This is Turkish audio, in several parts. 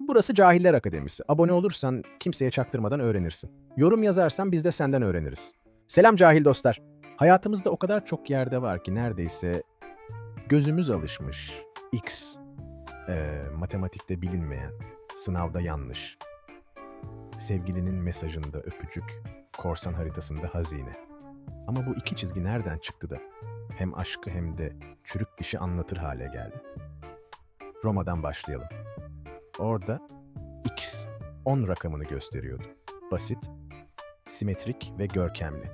Burası Cahiller Akademisi. Abone olursan kimseye çaktırmadan öğrenirsin. Yorum yazarsan biz de senden öğreniriz. Selam cahil dostlar. Hayatımızda o kadar çok yerde var ki neredeyse gözümüz alışmış. X, eee, matematikte bilinmeyen, sınavda yanlış, sevgilinin mesajında öpücük, korsan haritasında hazine. Ama bu iki çizgi nereden çıktı da hem aşkı hem de çürük dişi anlatır hale geldi? Roma'dan başlayalım. Orada X 10 rakamını gösteriyordu. Basit, simetrik ve görkemli.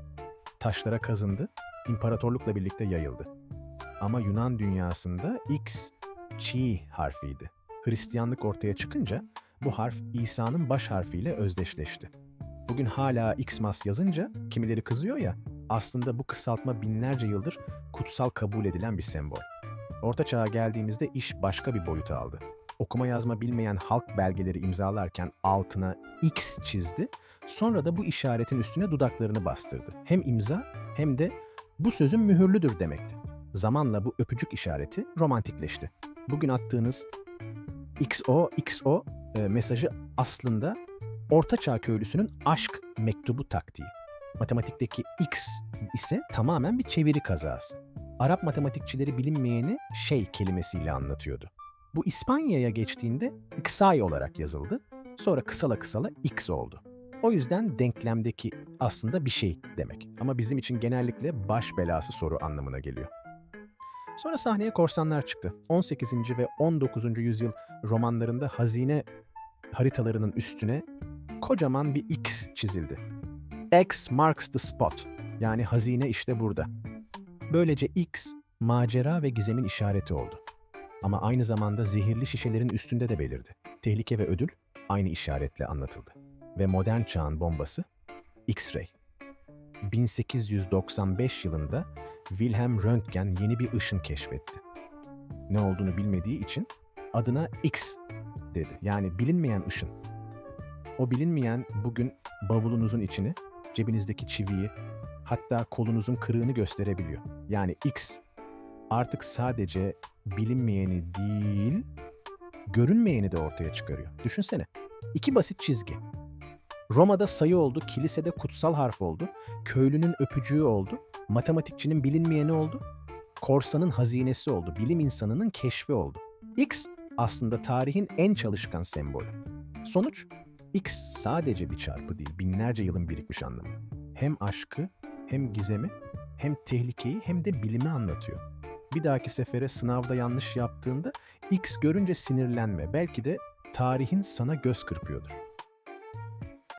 Taşlara kazındı, imparatorlukla birlikte yayıldı. Ama Yunan dünyasında X Çi harfiydi. Hristiyanlık ortaya çıkınca bu harf İsa'nın baş harfiyle özdeşleşti. Bugün hala Xmas yazınca kimileri kızıyor ya, aslında bu kısaltma binlerce yıldır kutsal kabul edilen bir sembol. Orta çağa geldiğimizde iş başka bir boyuta aldı. Okuma yazma bilmeyen halk belgeleri imzalarken altına X çizdi, sonra da bu işaretin üstüne dudaklarını bastırdı. Hem imza hem de bu sözün mühürlüdür demekti. Zamanla bu öpücük işareti romantikleşti. Bugün attığınız XO, XO e, mesajı aslında Orta Çağ köylüsünün aşk mektubu taktiği. Matematikteki X ise tamamen bir çeviri kazası. Arap matematikçileri bilinmeyeni şey kelimesiyle anlatıyordu. Bu İspanya'ya geçtiğinde Xay olarak yazıldı. Sonra kısala kısala X oldu. O yüzden denklemdeki aslında bir şey demek. Ama bizim için genellikle baş belası soru anlamına geliyor. Sonra sahneye korsanlar çıktı. 18. ve 19. yüzyıl romanlarında hazine haritalarının üstüne kocaman bir X çizildi. X marks the spot. Yani hazine işte burada. Böylece X macera ve gizemin işareti oldu. Ama aynı zamanda zehirli şişelerin üstünde de belirdi. Tehlike ve ödül aynı işaretle anlatıldı. Ve modern çağın bombası X-ray. 1895 yılında Wilhelm Röntgen yeni bir ışın keşfetti. Ne olduğunu bilmediği için adına X dedi. Yani bilinmeyen ışın. O bilinmeyen bugün bavulunuzun içini, cebinizdeki çiviyi, hatta kolunuzun kırığını gösterebiliyor. Yani X artık sadece bilinmeyeni değil, görünmeyeni de ortaya çıkarıyor. Düşünsene. İki basit çizgi. Roma'da sayı oldu, kilisede kutsal harf oldu, köylünün öpücüğü oldu, matematikçinin bilinmeyeni oldu, korsanın hazinesi oldu, bilim insanının keşfi oldu. X aslında tarihin en çalışkan sembolü. Sonuç, X sadece bir çarpı değil, binlerce yılın birikmiş anlamı. Hem aşkı, hem gizemi, hem tehlikeyi hem de bilimi anlatıyor. Bir dahaki sefere sınavda yanlış yaptığında X görünce sinirlenme. Belki de tarihin sana göz kırpıyordur.